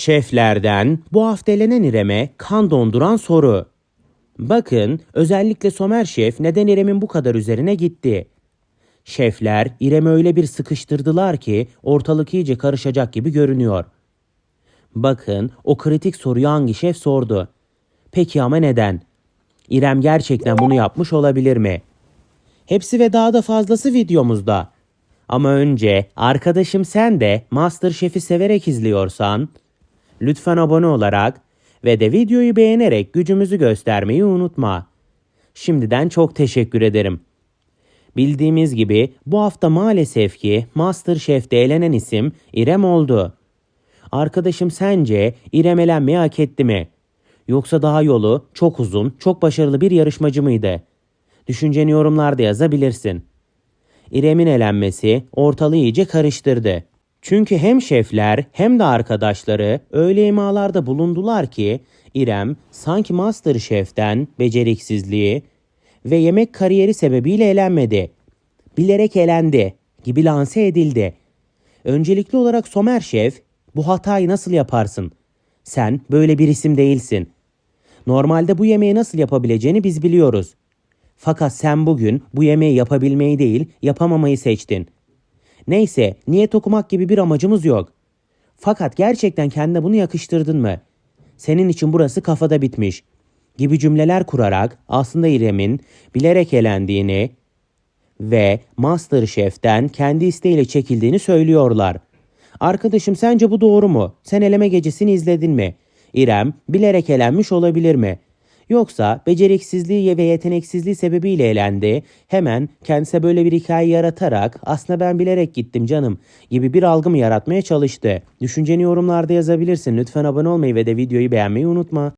Şeflerden bu hafta elenen İrem'e kan donduran soru. Bakın özellikle Somer Şef neden İrem'in bu kadar üzerine gitti. Şefler İrem'i öyle bir sıkıştırdılar ki ortalık iyice karışacak gibi görünüyor. Bakın o kritik soruyu hangi şef sordu? Peki ama neden? İrem gerçekten bunu yapmış olabilir mi? Hepsi ve daha da fazlası videomuzda. Ama önce arkadaşım sen de MasterChef'i severek izliyorsan lütfen abone olarak ve de videoyu beğenerek gücümüzü göstermeyi unutma. Şimdiden çok teşekkür ederim. Bildiğimiz gibi bu hafta maalesef ki MasterChef'te elenen isim İrem oldu. Arkadaşım sence İrem elenmeyi hak etti mi? Yoksa daha yolu çok uzun, çok başarılı bir yarışmacı mıydı? Düşünceni yorumlarda yazabilirsin. İrem'in elenmesi ortalığı iyice karıştırdı. Çünkü hem şefler hem de arkadaşları öyle imalarda bulundular ki İrem sanki Masterchef'ten beceriksizliği ve yemek kariyeri sebebiyle elenmedi. Bilerek elendi gibi lanse edildi. Öncelikli olarak Somer Şef bu hatayı nasıl yaparsın? Sen böyle bir isim değilsin. Normalde bu yemeği nasıl yapabileceğini biz biliyoruz. Fakat sen bugün bu yemeği yapabilmeyi değil, yapamamayı seçtin. Neyse, niyet okumak gibi bir amacımız yok. Fakat gerçekten kendine bunu yakıştırdın mı? Senin için burası kafada bitmiş. Gibi cümleler kurarak aslında İrem'in bilerek elendiğini ve Masterchef'ten kendi isteğiyle çekildiğini söylüyorlar. Arkadaşım sence bu doğru mu? Sen eleme gecesini izledin mi? İrem bilerek elenmiş olabilir mi? Yoksa beceriksizliği ve yeteneksizliği sebebiyle elendi. Hemen kendisine böyle bir hikaye yaratarak aslında ben bilerek gittim canım gibi bir algı mı yaratmaya çalıştı? Düşünceni yorumlarda yazabilirsin. Lütfen abone olmayı ve de videoyu beğenmeyi unutma.